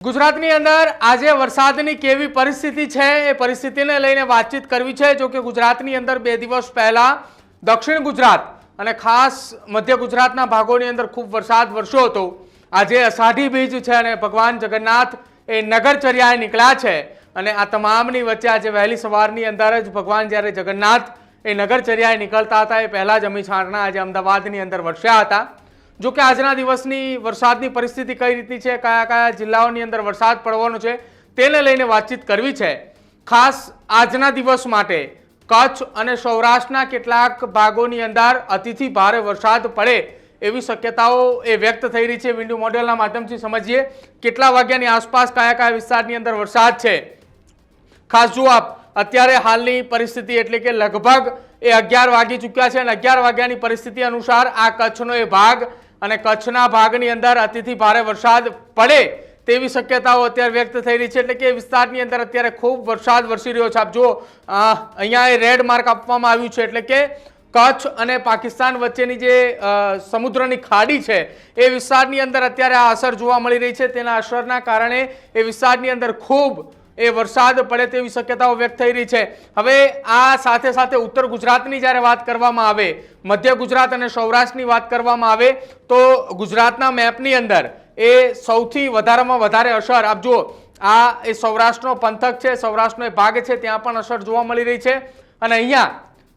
ગુજરાતની અંદર આજે વરસાદની કેવી પરિસ્થિતિ છે એ પરિસ્થિતિને લઈને વાતચીત કરવી છે, જો કે ગુજરાતની અંદર બે દિવસ પહેલાં દક્ષિણ ગુજરાત અને ખાસ મધ્ય ગુજરાતના ભાગોની અંદર ખૂબ વરસાદ વરસ્યો હતો. આજે અષાઢી બીજ છે અને ભગવાન જગન્નાથ એ નગરચર્યાએ નીકળ્યા છે અને આ તમામની વચ્ચે આજે વહેલી સવારની અંદર જ ભગવાન જ્યારે જગન્નાથ એ નગરચર્યાએ નીકળતા હતા એ પહેલાં જ અમી છાંટણા આજે અમદાવાદની અંદર વરસ્યા હતા. જો કે આજના દિવસની વરસાદની પરિસ્થિતિ કઈ રીતની છે, કયા કયા જિલ્લાઓની અંદર વરસાદ પડવાનો છે, તેને લઈને વાતચીત કરવી છે. ખાસ આજના દિવસ માટે કચ્છ અને સૌરાષ્ટ્રના કેટલાક ભાગોની અંદર અતિથી ભારે વરસાદ પડે એવી શક્યતાઓ એ વ્યક્ત થઈ રહી છે વિન્ડો મોડેલના માધ્યમથી સમજીએ કેટલા વાગ્યાની આસપાસ કયા કયા વિસ્તારની અંદર વરસાદ છે. ખાસ જુઓ આપ અત્યારે હાલની પરિસ્થિતિ એટલે કે લગભગ એ અગિયાર વાગી ચૂક્યા છે અને અગિયાર વાગ્યાની પરિસ્થિતિ અનુસાર આ કચ્છનો એ ભાગ અને કચ્છના ભાગની અંદર અતિથી ભારે વરસાદ પડે તેવી શક્યતાઓ અત્યારે વ્યક્ત થઈ રહી છે. એટલે કે વિસ્તારની અંદર અત્યારે ખૂબ વરસાદ વરસી રહ્યો છે. આપ જો અહીંયા એ રેડ માર્ક આપવામાં આવ્યું છે. એટલે કે કચ્છ અને પાકિસ્તાન વચ્ચેની જે સમુદ્રની ખાડી છે, એ વિસ્તારની અંદર અત્યારે આ અસર જોવા મળી રહી છે. તેના અસરના કારણે એ વિસ્તારની અંદર ખૂબ એ વરસાદ પડે તેવી શક્યતાઓ વ્યક્ત થઈ રહી છે. હવે આ સાથે સાથે ઉત્તર ગુજરાતની જ્યારે વાત કરવામાં આવે, મધ્ય ગુજરાત અને સૌરાષ્ટ્રની વાત કરવામાં આવે, તો ગુજરાતના મેપની અંદર એ સૌથી વધારેમાં વધારે અસર, આપ જુઓ, આ એ સૌરાષ્ટ્રનો પંથક છે, સૌરાષ્ટ્રનો એ ભાગ છે, ત્યાં પણ અસર જોવા મળી રહી છે. અને અહીંયા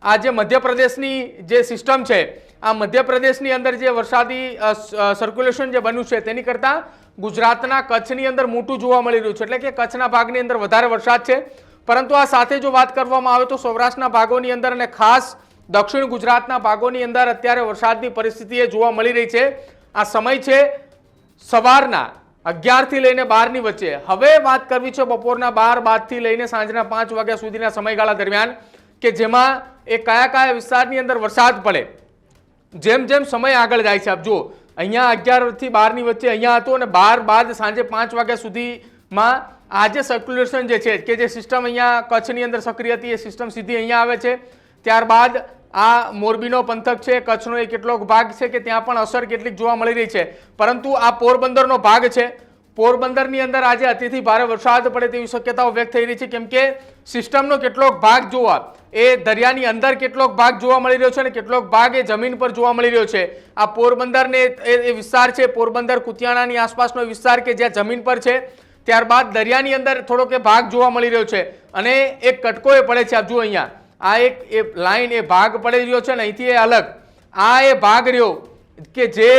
આ જે મધ્યપ્રદેશની જે સિસ્ટમ છે આ મધ્યપ્રદેશની અંદર જે વરસાદી સર્ક્યુલેશન જે બન્યું છે તેની કરતાં ગુજરાતના કચ્છની અંદર મોટું જોવા મળી રહ્યું છે. એટલે કે કચ્છના ભાગની અંદર વધારે વરસાદ છે. પરંતુ આ સાથે જો વાત કરવામાં આવે તો સૌરાષ્ટ્રના ભાગોની અંદર અને ખાસ દક્ષિણ ગુજરાતના ભાગોની અંદર અત્યારે વરસાદની પરિસ્થિતિ જોવા મળી રહી છે. આ સમય છે સવારના અગિયારથી લઈને બારની વચ્ચે. હવે વાત કરવી છે બપોરના બાર બાદથી લઈને સાંજના પાંચ વાગ્યા સુધીના સમયગાળા દરમિયાન કે જેમાં એ કયા કયા વિસ્તારની અંદર વરસાદ પડે. જેમ જેમ સમય આગળ જાય છે, આપ જુઓ, અહીંયા અગિયારથી બારની વચ્ચે અહીંયા હતું અને બાર બાદ સાંજે પાંચ વાગ્યા સુધીમાં આ જે સર્ક્યુલેશન જે છે, કે જે સિસ્ટમ અહીંયા કચ્છની અંદર સક્રિય હતી, એ સિસ્ટમ સીધી અહીંયા આવે છે. ત્યારબાદ આ મોરબીનો પંથક છે, કચ્છનો એ કેટલોક ભાગ છે કે ત્યાં પણ અસર કેટલીક જોવા મળી રહી છે. પરંતુ આ પોરબંદરનો ભાગ છે. પોરબંદરની અંદર આજે અતિથી ભારે વરસાદ પડે તેવી શક્યતાઓ વ્યક્ત થઈ રહી છે. કેમ કે સિસ્ટમનો કેટલોક ભાગ જોવા, એ દરિયાની અંદર કેટલોક ભાગ જોવા મળી રહ્યો છે અને કેટલોક ભાગ એ જમીન પર જોવા મળી રહ્યો છે. આ પોરબંદરને એ વિસ્તાર છે, પોરબંદર કુતિયાણાની આસપાસનો વિસ્તાર કે જ્યાં જમીન પર છે, ત્યારબાદ દરિયાની અંદર થોડોક એ ભાગ જોવા મળી રહ્યો છે અને એક કટકો એ પડે છે. આપ જુઓ અહીંયા, આ એક એ લાઈન એ ભાગ પડી રહ્યો છે ને અહીંથી એ અલગ, આ એ ભાગ રહ્યો કે જે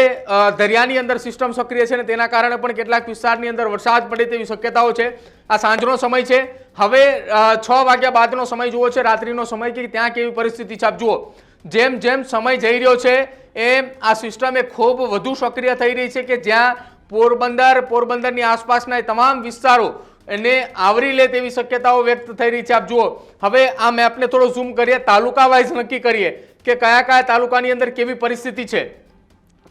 દરિયાની અંદર સિસ્ટમ સક્રિય છે ને તેના કારણે પણ કેટલાક વિસ્તારની અંદર વરસાદ પડે તેવી શક્યતાઓ છે. આ સાંજનો સમય છે. હવે છ વાગ્યા બાદનો સમય જુઓ છે, રાત્રિનો સમય કે ત્યાં કેવી પરિસ્થિતિ છે આપ જુઓ. જેમ જેમ સમય જઈ રહ્યો છે, એમ આ સિસ્ટમ એ ખૂબ વધુ સક્રિય થઈ રહી છે કે જ્યાં પોરબંદર, પોરબંદરની આસપાસના તમામ વિસ્તારો એને આવરી લે તેવી શક્યતાઓ વ્યક્ત થઈ રહી છે આપ જુઓ. હવે આ મેપને થોડો ઝૂમ કરીએ તાલુકા વાઇઝ નક્કી કરીએ કે કયા કયા તાલુકાની અંદર કેવી પરિસ્થિતિ છે.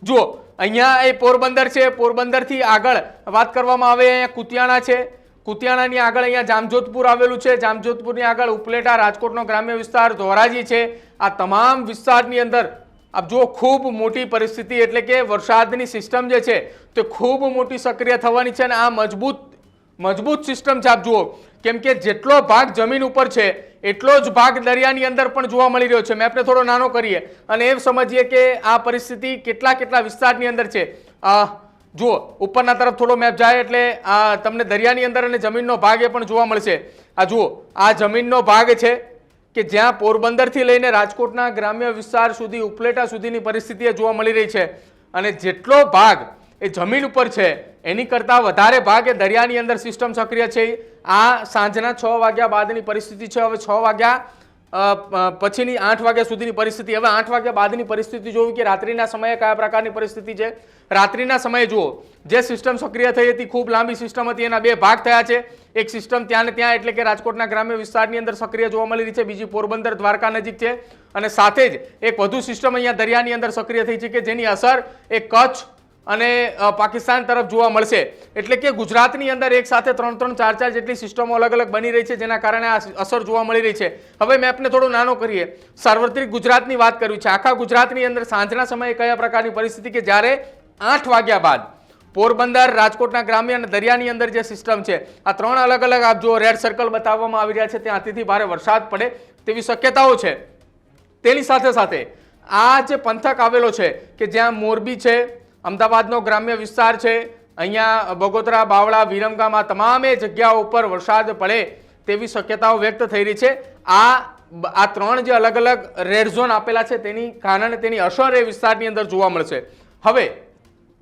જુઓ, અહીંયા એ પોરબંદર છે, પોરબંદરથી આગળ વાત કરવામાં આવે, અહીંયા કુતિયાણા છે. કુતિયાણાની આગળ અહીંયા જામજોધપુર આવેલું છે. જામજોધપુરની આગળ ઉપલેટા રાજકોટનો ગ્રામ્ય વિસ્તાર, ધોરાજી છે. આ તમામ વિસ્તારની અંદર, આપ જુઓ, ખૂબ મોટી પરિસ્થિતિ, એટલે કે વરસાદની સિસ્ટમ જે છે તે ખૂબ મોટી સક્રિય થવાની છે અને આ મજબૂત મજબૂત સિસ્ટમ છે, આપ જુઓ. કેમ કે જેટલો ભાગ જમીન ઉપર છે, એટલો જ ભાગ દરિયાની અંદર પણ જોવા મળી રહ્યો છે. મેપને થોડો નાનો કરીએ અને એમ સમજીએ કે આ પરિસ્થિતિ કેટલા કેટલા વિસ્તારની અંદર છે. જુઓ, ઉપરના તરફ થોડો મેપ જાય એટલે આ તમને દરિયાની અંદર અને જમીનનો ભાગ એ પણ જોવા મળશે. આ જુઓ, આ જમીનનો ભાગ છે કે જ્યાં પોરબંદરથી લઈને રાજકોટના ગ્રામ્ય વિસ્તાર સુધી, ઉપલેટા સુધીની પરિસ્થિતિ જોવા મળી રહી છે. અને જેટલો ભાગ એ જમીન ઉપર છે. એની કરતાં વધારે ભાગ એ દરિયાની અંદર સિસ્ટમ સક્રિય છે. આ સાંજના છ વાગ્યા બાદની પરિસ્થિતિ છે. હવે છ વાગ્યા પછીની આઠ વાગ્યા સુધીની પરિસ્થિતિ. હવે આઠ વાગ્યા બાદની પરિસ્થિતિ જોવી કે રાત્રિના સમયે કયા પ્રકારની પરિસ્થિતિ છે? રાત્રિના સમયે જુઓ, જે સિસ્ટમ સક્રિય થઈ હતી, ખૂબ લાંબી સિસ્ટમ હતી. એના બે ભાગ થયા છે. એક સિસ્ટમ ત્યાં ને ત્યાં, એટલે કે રાજકોટના ગ્રામ્ય વિસ્તારની અંદર સક્રિય જોવા મળી રહી છે. બીજી પોરબંદર, દ્વારકા નજીક છે. અને સાથે જ એક વધુ સિસ્ટમ અહીંયા દરિયાની અંદર સક્રિય થઈ છે કે જેની અસર એ કચ્છ અને પાકિસ્તાન તરફ જોવા મળશે. એટલે કે ગુજરાતની અંદર એક સાથે ત્રણ ત્રણ ચાર ચાર જેટલી સિસ્ટમો અલગ અલગ બની રહી છે, જેના કારણે આ અસર જોવા મળી રહી છે. હવે મેપને થોડો નાનો કરીએ. સાર્વત્રિક ગુજરાતની વાત કરવી છે. આખા ગુજરાતની અંદર સાંજના સમયે કયા પ્રકારની પરિસ્થિતિ કે જ્યારે આઠ વાગ્યા બાદ પોરબંદર, રાજકોટના ગ્રામ્ય અને દરિયાની અંદર જે સિસ્ટમ છે, આ ત્રણ અલગ અલગ આપ જુઓ, રેડ સર્કલ બતાવવામાં આવી રહ્યા છે, ત્યાં અતિથી ભારે વરસાદ પડે તેવી શક્યતાઓ છે. તેની સાથે સાથે આ જે પંથક આવેલો છે, કે જ્યાં મોરબી છે અમદાવાદનો ગ્રામ્ય વિસ્તાર છે. અહીંયા બગોદરા બાવળા વિરમગામ તમામે જગ્યાઓ ઉપર વરસાદ પડે તેવી શક્યતાઓ વ્યક્ત થઈ રહી છે. આ આ ત્રણ જે અલગ અલગ રેડ ઝોન આપેલા છે તેની કારણે તેની અસર એ વિસ્તારની અંદર જોવા મળશે. હવે,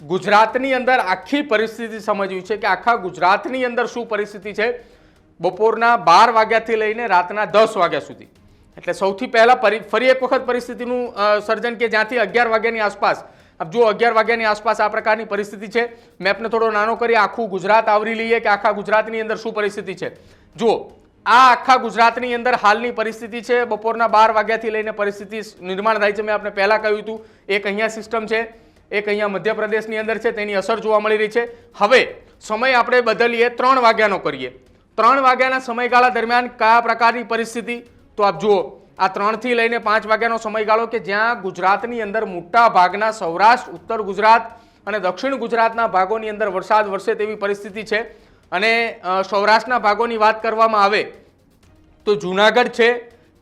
ગુજરાતની અંદર આખી પરિસ્થિતિ સમજવી છે કે આખા ગુજરાતની અંદર શું પરિસ્થિતિ છે? બપોરના બાર વાગ્યાથી લઈને રાતના દસ વાગ્યા સુધી. એટલે સૌથી પહેલાં ફરી એક વખત પરિસ્થિતિનું સર્જન કે જ્યાંથી અગિયાર વાગ્યાની આસપાસ આપ જો અગિયાર વાગ્યાની આસપાસ આ પ્રકારની પરિસ્થિતિ છે મેપને થોડો નાનો કરી આખું ગુજરાત આવરી લઈએ કે આખા ગુજરાતની અંદર શું પરિસ્થિતિ છે જુઓ આ આખા ગુજરાતની અંદર હાલની પરિસ્થિતિ છે બપોરના બાર વાગ્યાથી લઈને પરિસ્થિતિ નિર્માણ થાય છે મેં આપણે પહેલાં કહ્યું હતું એક અહીંયા સિસ્ટમ છે એક અહીંયા મધ્યપ્રદેશની અંદર છે તેની અસર જોવા મળી રહી છે। હવે સમય આપણે બદલીએ, ત્રણ વાગ્યાનો કરીએ। ત્રણ વાગ્યાના સમયગાળા દરમિયાન કયા પ્રકારની પરિસ્થિતિ? તો આપ જુઓ આ ત્રણથી લઈને પાંચ વાગ્યાનો સમયગાળો કે જ્યાં ગુજરાતની અંદર મોટા ભાગના સૌરાષ્ટ્ર, ઉત્તર ગુજરાત અને દક્ષિણ ગુજરાતના ભાગોની અંદર વરસાદ વરસે તેવી પરિસ્થિતિ છે. અને સૌરાષ્ટ્રના ભાગોની વાત કરવામાં આવે તો જુનાગઢ છે,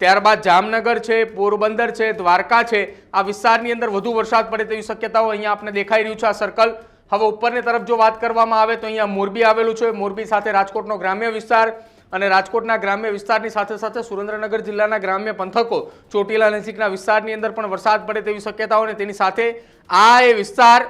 ત્યારબાદ જામનગર છે, પોરબંદર છે, દ્વારકા છે. આ વિસ્તારની અંદર વધુ વરસાદ પડે તેવી શક્યતાઓ અહીંયા આપણે દેખાઈ રહ્યું છે. આ સર્કલ હવે ઉપરની તરફ જો વાત કરવામાં આવે તો અહીંયા મોરબી આવેલું છે. મોરબી સાથે રાજકોટનો ગ્રામ્ય વિસ્તાર. અને રાજકોટના ગ્રામ્ય વિસ્તારની સાથે સાથે સુરેન્દ્રનગર જિલ્લાના ગ્રામ્ય પંથકો, ચોટીલા નજીકના વિસ્તારની અંદર પણ વરસાદ પડે તેવી શક્યતાઓ અને તેની સાથે આ એ વિસ્તાર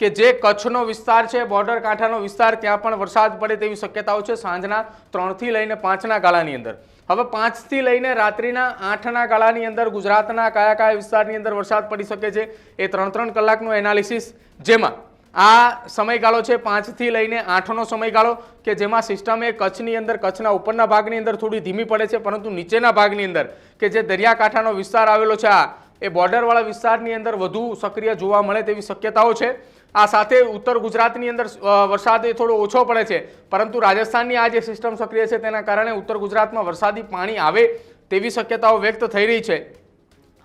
કે જે કચ્છનો વિસ્તાર છે બોર્ડર કાંઠાનો વિસ્તાર, ત્યાં પણ વરસાદ પડે તેવી શક્યતાઓ છે સાંજના ત્રણથી લઈને પાંચના ગાળાની અંદર. હવે પાંચથી લઈને રાત્રિના આઠના ગાળાની અંદર ગુજરાતના કયા કયા વિસ્તારની અંદર વરસાદ પડી શકે છે, એ ત્રણ ત્રણ કલાકનું એનાલિસિસ જેમાં આ સમયગાળો છે પાંચથી લઈને આઠનો સમયગાળો કે જેમાં સિસ્ટમ એ કચ્છની અંદર, કચ્છના ઉપરના ભાગની અંદર થોડી ધીમી પડે છે, પરંતુ નીચેના ભાગની અંદર કે જે દરિયાકાંઠાનો વિસ્તાર આવેલો છે, આ એ બોર્ડરવાળા વિસ્તારની અંદર વધુ સક્રિય જોવા મળે તેવી શક્યતાઓ છે. આ સાથે ઉત્તર ગુજરાતની અંદર વરસાદ એ થોડો ઓછો પડે છે, પરંતુ રાજસ્થાનની આ જે સિસ્ટમ સક્રિય છે તેના કારણે ઉત્તર ગુજરાતમાં વરસાદી પાણી આવે તેવી શક્યતાઓ વ્યક્ત થઈ રહી છે.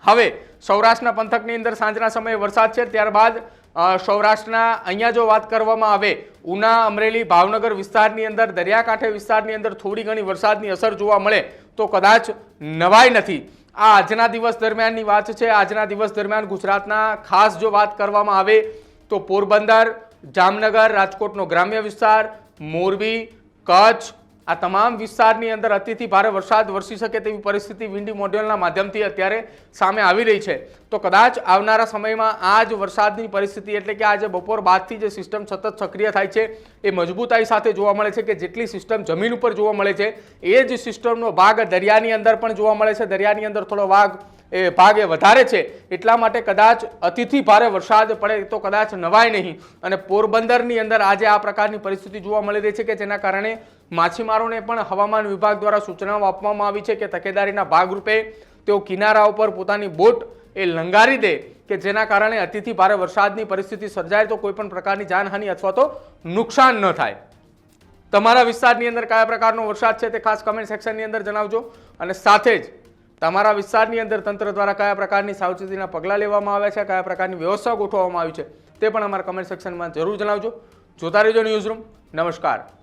હવે સૌરાષ્ટ્રના પંથકની અંદર સાંજના સમયે વરસાદ છે, ત્યારબાદ સૌરાષ્ટ્રના અહીંયા જો વાત કરવામાં આવે, ઉના, અમરેલી, ભાવનગર વિસ્તારની અંદર, દરિયાકાંઠે વિસ્તારની અંદર થોડી ઘણી વરસાદની અસર જોવા મળે, તો કદાચ નવાઈ નથી. આ આજના દિવસ દરમિયાનની વાત છે. આજના દિવસ દરમિયાન ગુજરાતના ખાસ જો વાત કરવામાં આવે, તો પોરબંદર, જામનગર, રાજકોટનો ગ્રામ્ય વિસ્તાર, મોરબી, કચ્છ આ તમામ વિસ્તારની અંદર અતિથી ભારે વરસાદ વરસી શકે તેવી પરિસ્થિતિ વિન્ડી મોડ્યુલના માધ્યમથી અત્યારે સામે આવી રહી છે. તો કદાચ આવનારા સમયમાં આ જ વરસાદની પરિસ્થિતિ એટલે કે આજે બપોર બાદથી જે સિસ્ટમ સતત સક્રિય થાય છે, એ મજબૂતાઈ સાથે જોવા મળે છે કે જેટલી સિસ્ટમ જમીન ઉપર જોવા મળે છે, એ જ સિસ્ટમનો ભાગ દરિયાની અંદર પણ જોવા મળે છે. દરિયાની અંદર થોડો ભાગ એ ભાગ એ વધારે છે. એટલા માટે કદાચ અતિથી ભારે વરસાદ પડે તો કદાચ નવાય નહીં. અને પોરબંદરની અંદર આજે આ પ્રકારની પરિસ્થિતિ જોવા મળી રહી છે કે જેના કારણે માછીમારોને પણ હવામાન વિભાગ દ્વારા સૂચનાઓ આપવામાં આવી છે કે તકેદારીના ભાગરૂપે તેઓ કિનારા ઉપર પોતાની બોટ એ લંગારી દે કે જેના કારણે અતિથી ભારે વરસાદની પરિસ્થિતિ સર્જાય તો કોઈ પણ પ્રકારની જાનહાનિ અથવા તો નુકસાન ન થાય. તમારા વિસ્તારની અંદર કયા પ્રકારનો વરસાદ છે તે ખાસ કમેન્ટ સેક્શનની અંદર જણાવજો અને સાથે જ તમારા વિસ્તારની અંદર તંત્ર દ્વારા કયા પ્રકારની સાવચેતીના પગલાં લેવામાં આવ્યા છે, કયા પ્રકારની વ્યવસ્થા ગોઠવવામાં આવી છે તે પણ અમારા કમેન્ટ સેક્શનમાં જરૂર જણાવજો. જોતા રહેજો ન્યૂઝરૂમ નમસ્કાર.